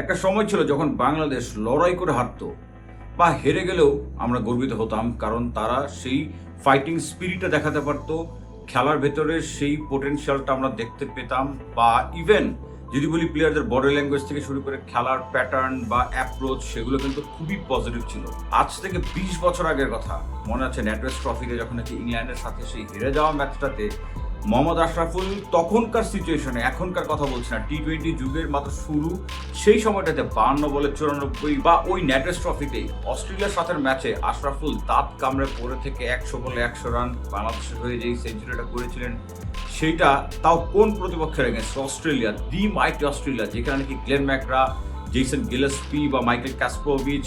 একটা সময় ছিল যখন বাংলাদেশ লড়াই করে হারতো বা হেরে গেলেও আমরা গর্বিত হতাম, কারণ তারা সেই ফাইটিং স্পিরিটটা দেখাতে পারতো। খেলার ভেতরে সেই পোটেনশিয়ালটা আমরা দেখতে পেতাম বা ইভেন যদি বলি প্লেয়ারদের বডি ল্যাঙ্গুয়েজ থেকে শুরু করে খেলার প্যাটার্ন বা অ্যাপ্রোচ সেগুলো কিন্তু খুবই পজিটিভ ছিল। আজ থেকে বিশ বছর আগের কথা। মনে আছে ন্যাটওয়েস্ট ট্রফিতে যখন নাকি ইংল্যান্ডের সাথে সেই হেরে যাওয়া ম্যাচটাতে মোহাম্মদ আশরাফুল, তখনকার সিচুয়েশনে এখনকার কথা বলছি না টি টোয়েন্টি যুগের মাত্র শুরু, সেই সময়টাতে বান্ন বলে চুরানব্বই বা ওই ন্যাটেস ট্রফিতে অস্ট্রেলিয়ার সাথে ম্যাচে আশরাফুল দাঁত কামড়ে পড়ে থেকে একশো বলে একশো রান বাংলাদেশের হয়ে যেই সেঞ্চুরিটা করেছিলেন, সেইটা তাও কোন প্রতিপক্ষের against Australia? The mighty Australia, যেখানে নাকি গ্লেন ম্যাকরা জেসন গিলেসপি বা মাইকেল ক্যাসপ্রোভিচ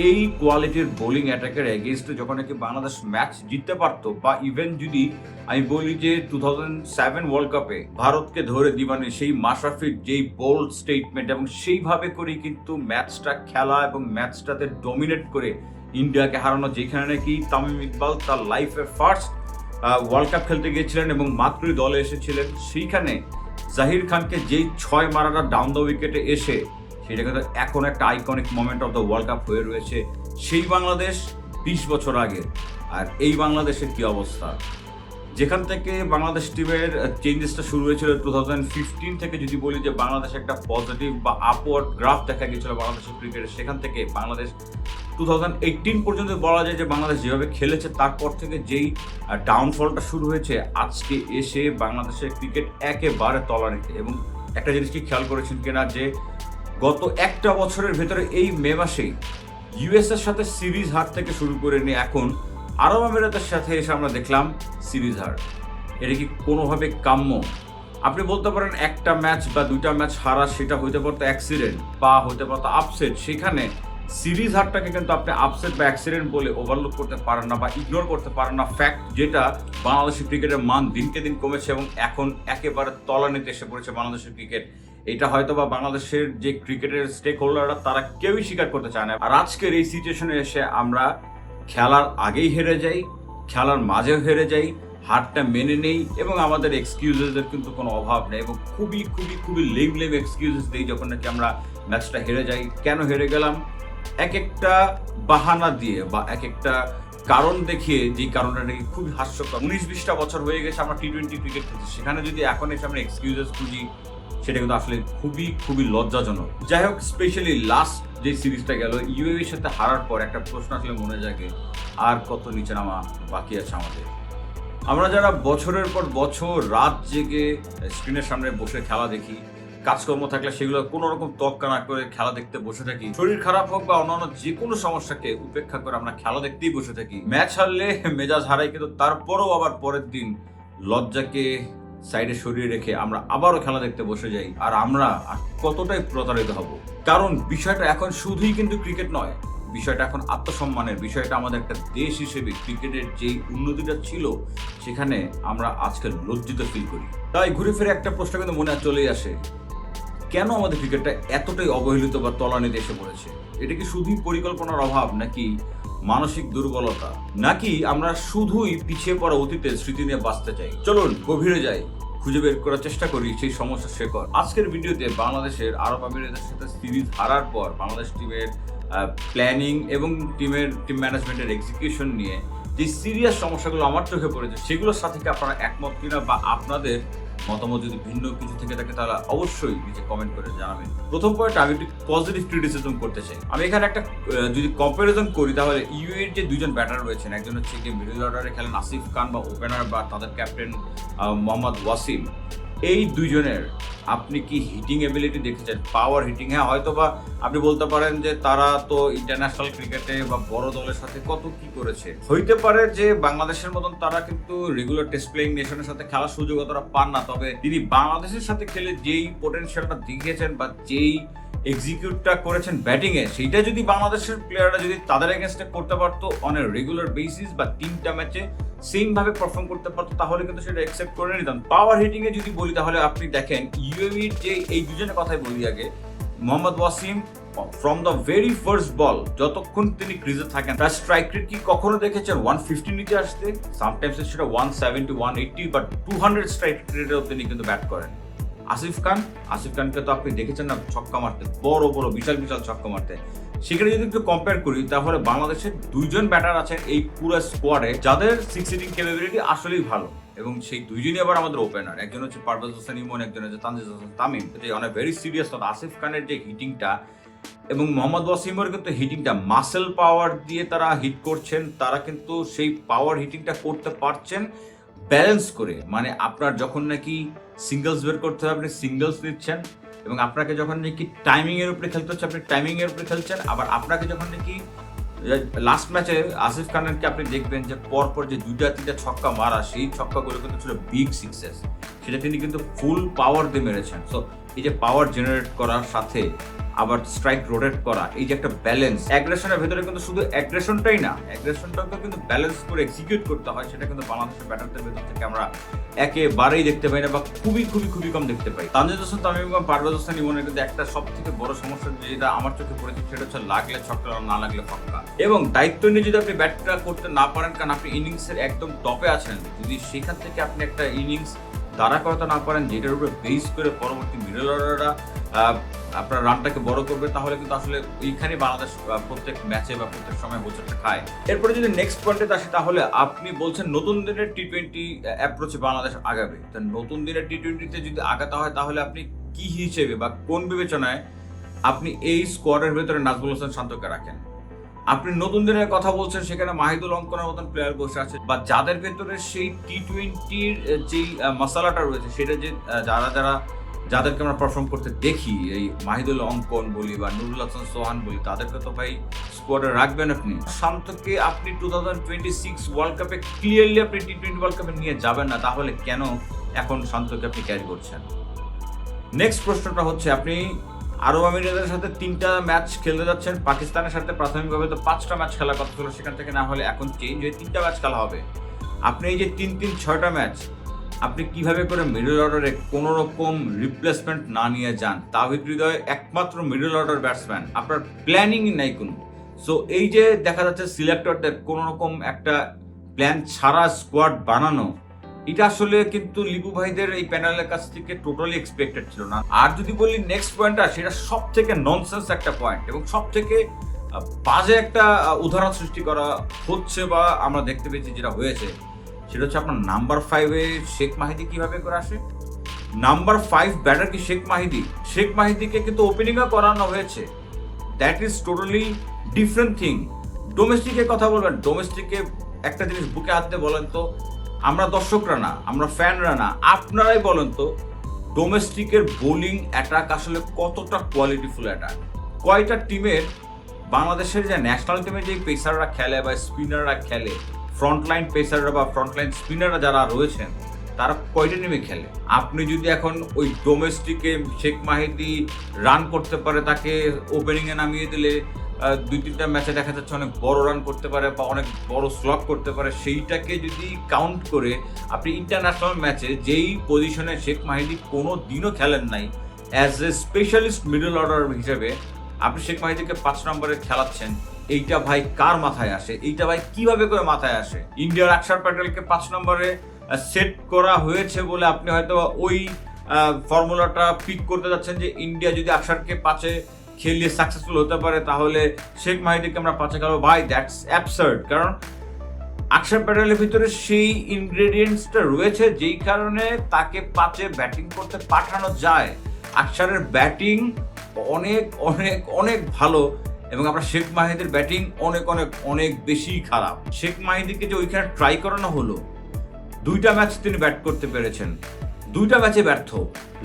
এই কোয়ালিটির বোলিং অ্যাটাকের এগেনস্টে যখন নাকি বাংলাদেশ ম্যাচ জিততে পারতো, বা ইভেন যদি আমি বলি যে টু থাউজেন্ড সেভেন ওয়ার্ল্ড কাপে ভারতকে ধরে দিবানি সেই মাশরাফির যেই বোল্ড স্টেটমেন্ট এবং সেইভাবে করেই কিন্তু ম্যাচটা খেলা এবং ম্যাচটাতে ডমিনেট করে ইন্ডিয়াকে হারানো, যেখানে নাকি তামিম ইকবাল তার লাইফের ফার্স্ট ওয়ার্ল্ড কাপ খেলতে গিয়েছিলেন এবং মাত্রই দলে এসেছিলেন। সেইখানে জাহির খানকে যেই ছয় মারাটা ডাউন দ্য উইকেটে এসে সেটা এখন একটা iconic moment of the world cup হয়ে রয়েছে। সেই বাংলাদেশ বিশ বছর আগে। আর এই বাংলাদেশের কি অবস্থা? যেখান থেকে বাংলাদেশ টিমের চেঞ্জেসটা শুরু হয়েছিল টু থাউজেন্ড ফিফটিন থেকে যদি বলি যে বাংলাদেশ একটা পজিটিভ বা আপওয়ার্ড গ্রাফ দেখা গিয়েছিল বাংলাদেশের ক্রিকেটে সেখান থেকে বাংলাদেশ টু থাউজেন্ড এইটিন পর্যন্ত বলা যায় যে বাংলাদেশ যেভাবে খেলেছে, তারপর থেকে যেই ডাউনফলটা শুরু হয়েছে, আজকে এসে বাংলাদেশের ক্রিকেট একেবারে তলানিতে। এবং একটা জিনিস কি খেয়াল করেছেন কিনা যে গত একটা বছরের ভেতরে এই মে মাসেই ইউএস এর সাথে সিরিজ হার থেকে শুরু করে নিয়ে এখন আরব আমিরাতের সাথে এসে আমরা দেখলাম সিরিজ হার। এটা কি কোনোভাবে কাম্য? আপনি বলতে পারেন একটা ম্যাচ বা দুইটা ম্যাচ হারা, সেটা হইতে পারতো অ্যাক্সিডেন্ট বা হতে পারতো আপসেট সেখানে সিরিজ হারটাকে কিন্তু আপনি আপসেট বা অ্যাক্সিডেন্ট বলে ওভারলুক করতে পারেন না বা ইগনোর করতে পারেন না। ফ্যাক্ট যেটা বাংলাদেশের ক্রিকেটের মান দিনকে দিন কমেছে এবং এখন একেবারে তলানিতে এসে পড়েছে বাংলাদেশের ক্রিকেট। এটা হয়তো বা বাংলাদেশের যে ক্রিকেটের স্টেক হোল্ডাররা তারা কেউই স্বীকার করতে চায় না। আর আজকের এই সিচুয়েশনে এসে আমরা খেলার আগেই হেরে যাই, খেলার মাঝেও হেরে যাই, হারটা মেনে নেই এবং আমাদের এক্সকিউজেসের কিন্তু কোনো অভাব নেই এবং খুবই খুবই খুবই লেম লেম এক্সকিউজেস দিই যখন নাকি আমরা ম্যাচটা হেরে যাই। কেন হেরে গেলাম? এক একটা বাহানা দিয়ে বা এক একটা কারণ দেখিয়ে যে কারণটা নাকি খুবই হাস্যকর। উনিশ বিশটা বছর হয়ে গেছে আমরা টি টোয়েন্টি ক্রিকেট খেলছি। সেখানে যদি এখন এসে আমরা এক্সকিউজেস খুঁজি সেটা কিন্তু আসলে খুবই খুবই লজ্জাজনক। যাই হোক স্পেশালি লাস্ট যে সিরিজটা গেল ইউএর সাথে হারার পর একটা প্রশ্ন আসলে মনে জাগে, আর কত নিচে নামা বাকি আছে আমাদের। আমরা যারা বছরের পর বছর রাত জেগে স্ক্রিনের সামনে বসে খেলা দেখি, কাজকর্ম থাকলে সেগুলো কোনো রকম তক্কা না করে খেলা দেখতে বসে থাকি, শরীর খারাপ হোক বা অন্যান্য যে কোনো সমস্যাকে উপেক্ষা করে আমরা খেলা দেখতেই বসে থাকি। ম্যাচ হারলে মেজাজ হারাই কিন্তু তারপরেও আবার পরের দিন লজ্জাকে সাইডে সরিয়ে রেখে আমরা আবারও খেলা দেখতে বসে যাই। আর আমরা কতটাই প্রতারিত হব? কারণ বিষয়টা এখন শুধুই কিন্তু ক্রিকেট নয়। বিষয়টা এখন আত্মসম্মানের। বিষয়টা আমাদের একটা দেশ হিসেবে ক্রিকেটের যেই উন্নতিটা ছিল, সেখানে আমরা আজকে লজ্জিত ফিল করি। তাই ঘুরে ফিরে একটা প্রশ্ন কিন্তু মনে চলেই আসে। কেন আমাদের ক্রিকেটটা এতটাই অবহেলিত বা তলানিতে এসে পড়েছে? এটা কি শুধুই পরিকল্পনার অভাব নাকি মানসিক দুর্বলতা, নাকি আমরা শুধুই পিছিয়ে পড়া অতীতের স্মৃতি নিয়ে বাঁচতে চাই? চলুন, গভীরে যাই। খুঁজে বের করার চেষ্টা করি সেই সমস্যার শেকড় আজকের ভিডিওতে বাংলাদেশের আরব আমিরাতের সাথে সিরিজ হারার পর বাংলাদেশ টিমের প্ল্যানিং এবং টিমের টিম ম্যানেজমেন্টের এক্সিকিউশন নিয়ে যে সিরিয়াস সমস্যাগুলো আমার চোখে পড়েছে, সেগুলোর সাথে কি আপনারা একমত কিনা বা আপনাদের মতামত যদি ভিন্ন কিছু থেকে থাকে, তাহলে অবশ্যই নিজে কমেন্ট করে জানাবেন। প্রথম পয়েন্ট আমি একটু পজিটিভ ক্রিটিসিজম করতে চাই। আমি এখানে একটা যদি কম্পারিজন করি, তাহলে ইউএর যে দুজন ব্যাটার রয়েছেন, একজন হচ্ছে কি মিডল অর্ডারে খেলেন আসিফ খান বা ওপেনার বা তাদের ক্যাপ্টেন মোহাম্মদ ওয়াসিম। এই দুজনের আপনি কি হিটিং এবিলিটি দেখেছেন? পাওয়ার হিটিং হ্যাঁ হয়তো বা আপনি বলতে পারেন যে তারা তো ইন্টারন্যাশনাল ক্রিকেটে বা বড় দলের সাথে কত কি করেছে। হইতে পারে যে বাংলাদেশের মতন তারা কিন্তু রেগুলার টেস্ট প্লেইং নেশনের সাথে খেলার সুযোগ অতটা পান না, তবে তিনি বাংলাদেশের সাথে খেলে যেই পোটেনশিয়ালটা দেখিয়েছেন বা যেই এক্সিকিউটটা করেছেন ব্যাটিং এ সেইটা যদি বাংলাদেশের প্লেয়াররা যদি তাদের এগেনস্টে করতে পারতো অন এ রেগুলার বেসিস বা তিনটা ম্যাচে সেম ভাবে পারফর্ম করতে পারতো, তাহলে কিন্তু সেটা অ্যাকসেপ্ট করে নিতাম পাওয়ার হিটিং এ যদি বলি, তাহলে আপনি দেখেন ইউএমির যে এই দুজনের কথাই বলি আগে, Mohammad Wasim from the very first ball যতক্ষণ তিনি ক্রিজে থাকেন, তার স্ট্রাইক রেট কি কখনো দেখেছেন? ওয়ান ফিফটি নিচে আসতে সামটাইমস সেটা ওয়ান সেভেন্টি ওয়ান এইটটি বা টু হান্ড্রেড স্ট্রাইক রেটেও তিনি কিন্তু ব্যাট করেন। আসিফ খান। আসিফ খানকে তো আপনি দেখেছেন না, ছক্কা মারতে। বড় বড়, বিশাল বিশাল ছক্কা মারতে। সেখানে যদি একটু কম্পেয়ার করি, তাহলে বাংলাদেশের দুইজন ব্যাটার আছেন এই পুরো স্কোয়াডে যাদের সিক্স হিটিং ক্যাপাবিলিটি আসলেই ভালো। এবং সেই দুইজনই আবার আমাদের ওপেনার একজন হচ্ছে পারভেজ হোসেন ইমন, একজন হচ্ছে তানজিদ হোসেন তামিম। অনেক ভেরি সিরিয়াস কথা আসিফ খানের যে হিটিংটা এবং মোহাম্মদ ওয়াসিমের কিন্তু হিটিংটা মাসেল পাওয়ার দিয়ে তারা হিট করছেন, তারা কিন্তু সেই পাওয়ার হিটিংটা করতে পারছেন। ব্যালেন্স করে মানে আপনার যখন নাকি সিঙ্গলস বের করতে হবে, আপনি সিঙ্গলস নিচ্ছেন এবং আপনাকে যখন নাকি টাইমিংয়ের উপরে খেলতে হচ্ছে, আপনি টাইমিংয়ের উপরে খেলছেন, আবার আপনাকে যখন নাকি লাস্ট ম্যাচে আসিফ খানকে আপনি দেখবেন যে পরপর যে দুইটা, তিনটা ছক্কা মারা, সেই ছক্কাগুলো কিন্তু ছিল বিগ সিক্সেস সেটা তিনি কিন্তু ফুল পাওয়ার দিয়ে মেরেছেন। সো এই যে পাওয়ার জেনারেট করার সাথে আবার স্ট্রাইক রোটেট করা, এই যে একটা ব্যালেন্স অ্যাগ্রেশনের ভেতরে কিন্তু শুধু অ্যাগ্রেশনটাই না অ্যাগ্রেশনটাকে কিন্তু ব্যালেন্স করে এক্সিকিউট করতে হয়, সেটা কিন্তু বাংলাদেশের ব্যাটারদের ভেতর থেকে আমরা একেবারেই দেখতে পাই না বা খুবই খুবই খুবই কম দেখতে পাই। তানজিদ হোসেন, তামিম এবং পারভেজ হোসেন ইমনের কিন্তু একটা সব থেকে বড় সমস্যা যেটা আমার চোখে পড়েছে সেটা হচ্ছে লাগলে ছক্কা, না লাগলে ফক্কা এবং দায়িত্ব নিয়ে যদি আপনি ব্যাটটা করতে না পারেন, কারণ আপনি ইনিংসের একদম টপে আছেন, যদি সেখান থেকে আপনি একটা ইনিংস দাঁড়া করাতে না পারেন, যেটার উপরে বেস করে পরবর্তী মিডল অর্ডাররা আপনার রানটাকে বড় করবে, তাহলে কিন্তু আসলে ওইখানে বাংলাদেশ প্রত্যেক ম্যাচে বা প্রত্যেক সময় হোচটটা খায়। এরপরে যদি নেক্সট পয়েন্টে আসে, তাহলে আপনি বলছেন নতুন দিনের টি টোয়েন্টি অ্যাপ্রোচে বাংলাদেশ আগাবে। তা নতুন দিনের টি টোয়েন্টিতে যদি আগাতে হয়, তাহলে আপনি কি হিসেবে বা কোন বিবেচনায় আপনি এই স্কোয়াডের ভেতরে নাজমুল হোসেন শান্তকে রাখেন? আপনি নতুন দিনের কথা বলছেন, সেখানে মাহিদুল অঙ্কনের মতন প্লেয়ার বসে আছে। বা যাদের ভেতরে সেই টি টোয়েন্টির যেই মশালাটা রয়েছে, সেটা যে যারা যারা, যাদেরকে আমরা পারফর্ম করতে দেখি, এই মাহিদুল অঙ্কন বলি বা নুরুল হাসান সোহান বলি, তাদেরকে তো ভাই স্কোয়াডে রাখবেন আপনি। শান্তকে আপনি two thousand twenty six world কাপে ক্লিয়ারলি আপনি টি টোয়েন্টি ওয়ার্ল্ড কাপে নিয়ে যাবেন না, তাহলে কেন এখন শান্তকে আপনি ক্যারি করছেন? নেক্সট প্রশ্নটা হচ্ছে, আপনি আরব আমিরাতের সাথে তিনটা ম্যাচ খেলতে যাচ্ছেন। পাকিস্তানের সাথে প্রাথমিকভাবে তো পাঁচটা ম্যাচ খেলার কথা ছিল, সেখান থেকে না হলে এখন চেঞ্জ হয়ে তিনটা ম্যাচ খেলা হবে। আপনি এই যে তিন তিন, ছয়টা ম্যাচ, আপনি কীভাবে করে মিডল অর্ডারে কোনো রকম রিপ্লেসমেন্ট না নিয়ে যান? তাহিদ হৃদয় একমাত্র মিডল অর্ডার ব্যাটসম্যান আপনার প্ল্যানিংই নাই কোনো। সো এই যে দেখা যাচ্ছে সিলেক্টরদের কোনো রকম একটা প্ল্যান ছাড়া স্কোয়াড বানানো এটা আসলে কিন্তু লিপু ভাইদের এই প্যানেলের কাছ থেকে টোটালি এক্সপেক্টেড ছিল না। আর যদি বলি নেক্সট পয়েন্টটা সেটা সব থেকে ননসেন্স একটা পয়েন্ট এবং সব থেকে বাজে একটা উদাহরণ সৃষ্টি করা হচ্ছে বা আমরা দেখতে পেয়েছি যেটা হয়েছে, সেটা হচ্ছে আপনার নাম্বার ফাইভে শেখ মাহিদি কীভাবে করে আসে? নাম্বার ফাইভ ব্যাটার কি শেখ মাহিদি? শেখ মাহিদিকে কিন্তু ওপেনিংও করানো হয়েছে। That is totally different thing ডোমেস্টিকের কথা বলবেন ডোমেস্টিকে একটা জিনিস বুকে হাত বলেন তো আমরা দর্শকরা না, আমরা ফ্যানরা না। আপনারাই বলেন তো ডোমেস্টিকের বোলিং অ্যাটাক আসলে কতটা কোয়ালিটিফুল অ্যাটাক কয়টা টিমের বাংলাদেশের যে ন্যাশনাল টিমে যে পেসাররা খেলে বা স্পিনাররা খেলে ফ্রন্টলাইন পেসাররা বা ফ্রন্টলাইন স্পিনাররা যারা রয়েছেন, তারা কয়টা টিমে খেলে? আপনি যদি এখন ওই ডোমেস্টিকে শেখ মাহিদি রান করতে পারে, তাকে ওপেনিংয়ে নামিয়ে দিলে দুই তিনটা ম্যাচে দেখা যাচ্ছে অনেক বড় রান করতে পারে বা অনেক বড় স্লপ করতে পারে। সেইটাকে যদি কাউন্ট করে, আপনি ইন্টারন্যাশনাল ম্যাচে যেই পজিশনে শেখ মাহিদি কোনো দিনও খেলেন নাই as a specialist middle order হিসেবে, আপনি শেখ মাহিদিকে পাঁচ নম্বরে খেলাচ্ছেন, এইটা ভাই কার মাথায় আসে? এইটা ভাই কীভাবে করে মাথায় আসে? ইন্ডিয়ার আকসার প্যাটেলকে পাঁচ নম্বরে সেট করা হয়েছে বলে আপনি হয়তো ওই ফর্মুলাটা পিক করতে যাচ্ছেন যে ইন্ডিয়া যদি আকসারকে পাঁচে খেলিয়ে সাকসেসফুল হতে পারে, তাহলে শেখ মাহিদিকে আমরা পাঁচে খেলব ভাই দ্যাটস অ্যাবসার্ড কারণ আকসার প্যাটেলের ভিতরে সেই ইনগ্রেডিয়েন্টসটা রয়েছে যেই কারণে তাকে পাঁচে ব্যাটিং করতে পাঠানো যায়। আকসারের ব্যাটিং অনেক অনেক অনেক ভালো এবং আমরা শেখ মাহিদের ব্যাটিং অনেক অনেক অনেক বেশি খারাপ। শেখ মাহিদিকে যে ওইখানে ট্রাই করানো হলো, দুইটা ম্যাচ তিনি ব্যাট করতে পেরেছেন। দুইটা ম্যাচে ব্যর্থ।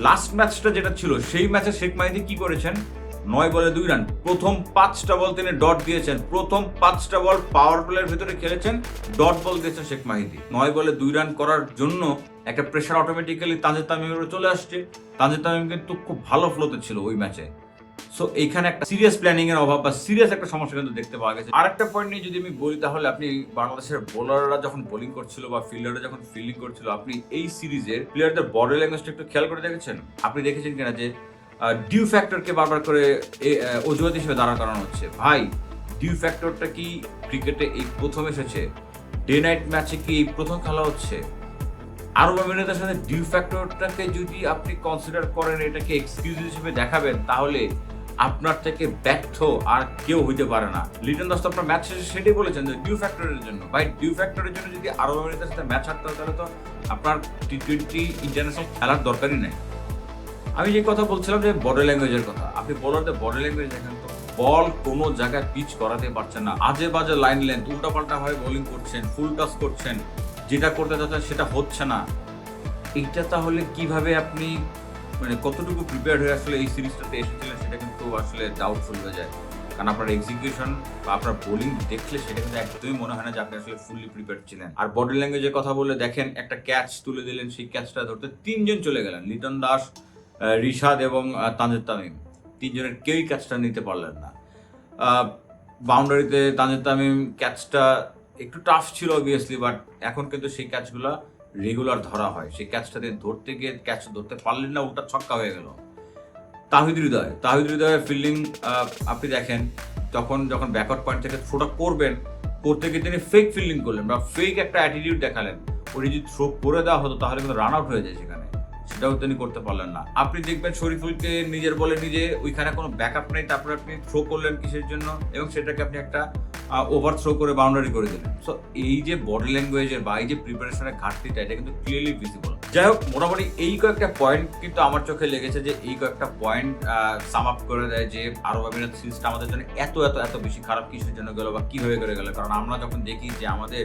লাস্ট ম্যাচটা যেটা ছিল, সেই ম্যাচে শেখ মাহিদি কি করেছেন? নয় বলে দুই রান। প্রথম পাঁচটা বল তিনি ডট দিয়েছেন। প্রথম পাঁচটা বল পাওয়ার প্লের ভিতরে খেলেছেন ডট বল দিয়েছেন শেখ মাহিদি। নয় বলে দুই রান করার জন্য একটা প্রেশার অটোমেটিক্যালি তানজিদ তামিমের চলে আসছে। তানজিদ তামিম কিন্তু খুব ভালো ফ্লোতে ছিল ওই ম্যাচে সো এইখানে একটা সিরিয়াস প্ল্যানিং এর অভাব বা সিরিয়াস একটা সমস্যা কিন্তু দেখতে পাওয়া গেছে। আরেকটা পয়েন্ট নিয়ে যদি আমি বলি, তাহলে আপনি বাংলাদেশের বোলাররা যখন বোলিং করছিল বা ফিল্ডাররা যখন ফিল্ডিং করছিল, আপনি এই সিরিজের প্লেয়ারদের বডি ল্যাঙ্গুয়েজটা একটু খেয়াল করে দেখেছেন? আপনি দেখেছেন কিনা যে ডিউ ফ্যাক্টরকে বারবার করে অজুহাত হিসেবে দাঁড়া করানো হচ্ছে। ভাই ডিউ ফ্যাক্টরটা কি ক্রিকেটে এই প্রথম এসেছে? ডে নাইট ম্যাচে কি এই প্রথম খেলা হচ্ছে? আরব আমিরাতের সাথে ডিউ ফ্যাক্টরটাকে যদি আপনি কনসিডার করেন, এটাকে এক্সকিউজ হিসেবে দেখাবেন, তাহলে আপনার থেকে ব্যর্থ আর কেউ হইতে পারে না। লিটন দাস তো আপনার ম্যাচ শেষে সেটাই বলেছেন যে ডিউ ফ্যাক্টরের জন্য। ভাই ডিউ ফ্যাক্টরের জন্য যদি আরব আমিরাতের সাথে ম্যাচ হারতে হয়, তাহলে তো আপনার টি টোয়েন্টি ইন্টারন্যাশনাল খেলার দরকারই নেই। আমি যে কথা বলছিলাম যে বডি ল্যাঙ্গুয়েজের কথা, আপনি বলারদের বডি ল্যাঙ্গুয়েজ দেখেন তো বল কোনো জায়গায় পিচ করাতে পারছেন না, আজে বাজে লাইন লেন্থ উল্টাপাল্টা ভাবে বোলিং করছেন ফুল টাচ করছেন, যেটা করতে চাচ্ছেন সেটা হচ্ছে না। এইটা তাহলে কীভাবে আপনি মানে কতটুকু প্রিপেয়ার হয়ে আসলে এই সিরিজটাতে এসেছিলেন সেটা কিন্তু আসলে ডাউটফুল হয়ে যায়। কারণ আপনার এক্সিকিউশন বা আপনার বোলিং দেখলে সেটা কিন্তু একদমই মনে হয় না যে আপনি আসলে ফুললি প্রিপেয়ার ছিলেন। আর বডি ল্যাঙ্গুয়েজের কথা বলে দেখেন, একটা ক্যাচ তুলে দিলেন, সেই ক্যাচটা ধরতে তিনজন চলে গেলেন, লিটন দাস রিশাদ এবং তানজিদ তামিম। তিনজনের কেউই ক্যাচটা নিতে পারলেন না। বাউন্ডারিতে তানজিদ তামিম ক্যাচটা একটু টাফ ছিল অবভিয়াসলি বাট এখন কিন্তু সেই ক্যাচগুলো রেগুলার ধরা হয়। সেই ক্যাচটা দিয়ে ধরতে গিয়ে ক্যাচ ধরতে পারলেন না ওটা ছক্কা হয়ে গেল। তাহিদ হৃদয়, তাহিদ হৃদয়ের ফিল্ডিং আপনি দেখেন, তখন যখন ব্যাকআউট পয়েন্ট থেকে থ্রোটা করবেন, করতে গিয়ে তিনি ফেক ফিল্ডিং করলেন বা ফেক একটা অ্যাটিটিউড দেখালেন। ওটা যদি থ্রো করে দেওয়া হতো, তাহলে কিন্তু রান আউট হয়ে যায় সেটাও তিনি করতে পারলেন না। আপনি দেখবেন শরীফুলকে নিজের বলে নিজে ওইখানে কোনো ব্যাকআপ নেই, তারপরে আপনি থ্রো করলেন কিসের জন্য? এবং সেটাকে আপনি একটা ওভার থ্রো করে বাউন্ডারি করে দিলেন। সো এই যে বডি ল্যাঙ্গুয়েজের বা এই যে প্রিপারেশনের ঘাটতিটা, এটা কিন্তু ক্লিয়ারলি ভিজিবল যাই হোক, মোটামুটি এই কয়েকটা পয়েন্ট কিন্তু আমার চোখে লেগেছে যে এই কয়েকটা পয়েন্ট সাম আপ করে দেয় যে আরব আমিরাত সিরিজটা আমাদের জন্য এত এত এত বেশি খারাপ কিছুর জন্য গেলো বা কীভাবে করে গেলো। কারণ আমরা যখন দেখি যে আমাদের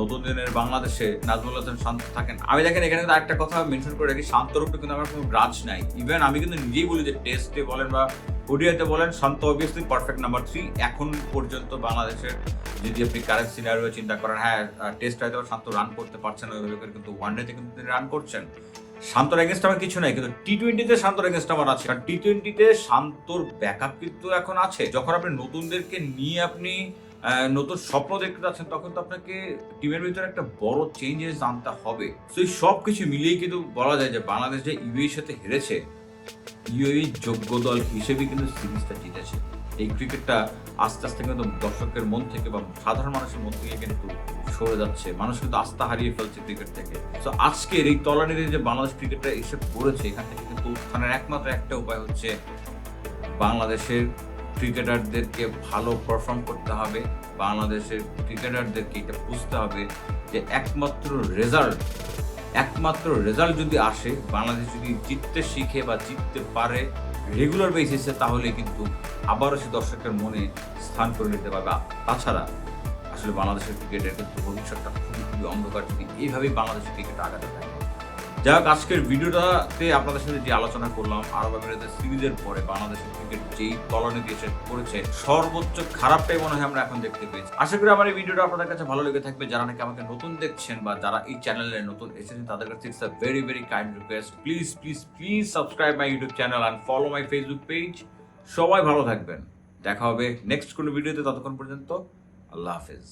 নতুন দিনের বাংলাদেশে নাজমুল হাসান শান্ত থাকেন, আমি দেখেন এখানে কিন্তু একটা কথা মেনশন করে রাখি শান্তর কিন্তু আমার কোনো গ্রাজ নাই। ইভেন আমি কিন্তু নিজেই বলি যে টেস্টে বলেন বা ওডিআইতে বলেন Shanto obviously perfect number three এখন পর্যন্ত বাংলাদেশের যদি আপনি কারেন্ট সিনারিও চিন্তা করেন হ্যাঁ টেস্ট হয়তো শান্ত রান করতে পারছেন ওইভাবে করে, কিন্তু ওয়ান ডেতে কিন্তু তিনি রান করছেন। শান্তর এগেনস্ট আমার কিছু নাই কিন্তু টি টোয়েন্টিতে শান্তর এগেনস্ট আমার আছে। কারণ টি টোয়েন্টিতে শান্তর ব্যাকআপ কিন্তু এখন আছে। যখন আপনি নতুনদেরকে নিয়ে আপনি নতুন স্বপ্ন দেখতে যাচ্ছেন তখন তো আপনাকে টিমের ভিতরে একটা বড় চেঞ্জেস আনতে হবে। এই সব কিছু মিলিয়ে কিন্তু বলা যায় যে বাংলাদেশ যে ইউএর সাথে হেরেছে ইউএই যোগ্য দল হিসেবে কিন্তু সিরিজটা জিতেছে। এই ক্রিকেটটা আস্তে আস্তে কিন্তু দর্শকের মন থেকে বা সাধারণ মানুষের মন থেকে কিন্তু সরে যাচ্ছে। মানুষ কিন্তু আস্থা হারিয়ে ফেলছে ক্রিকেট থেকে। তো আজকের এই তলানিতে যে বাংলাদেশ ক্রিকেটটা এসে পড়েছে, এখান থেকে কিন্তু উত্থানের একমাত্র একটা উপায় হচ্ছে বাংলাদেশের ক্রিকেটারদেরকে ভালো পারফর্ম করতে হবে। বাংলাদেশের ক্রিকেটারদেরকে এটা বুঝতে হবে যে একমাত্র রেজাল্ট একমাত্র রেজাল্ট যদি আসে, বাংলাদেশ যদি জিততে শিখে বা জিততে পারে রেগুলার বেসিসে তাহলে কিন্তু আবারও সে দর্শকের মনে স্থান করে নিতে পারবে। তাছাড়া আসলে বাংলাদেশের ক্রিকেটের কিন্তু ভবিষ্যৎটা খুবই খুবই অন্ধকার যদি এইভাবেই বাংলাদেশের ক্রিকেট আগাতে থাকে। যাই হোক, আজকের ভিডিওটাতে আপনাদের সাথে যে আলোচনা করলাম আরব আমিরাতের সিরিজের পরে বাংলাদেশের ক্রিকেট যেই তলনিতে এসে পড়েছে, সর্বোচ্চ খারাপটাই মনে হয় আমরা এখন দেখতে পেয়েছি। আশা করি আমার এই ভিডিওটা আপনাদের কাছে ভালো লেগে থাকবে। যারা নাকি আমাকে নতুন দেখছেন বা যারা এই চ্যানেলে নতুন এসেছেন, তাদের কাছে it's a very very kind request please please please subscribe my YouTube channel and follow my Facebook page সবাই ভালো থাকবেন। দেখা হবে নেক্সট কোনো ভিডিওতে, ততক্ষণ পর্যন্ত, আল্লাহ হাফেজ।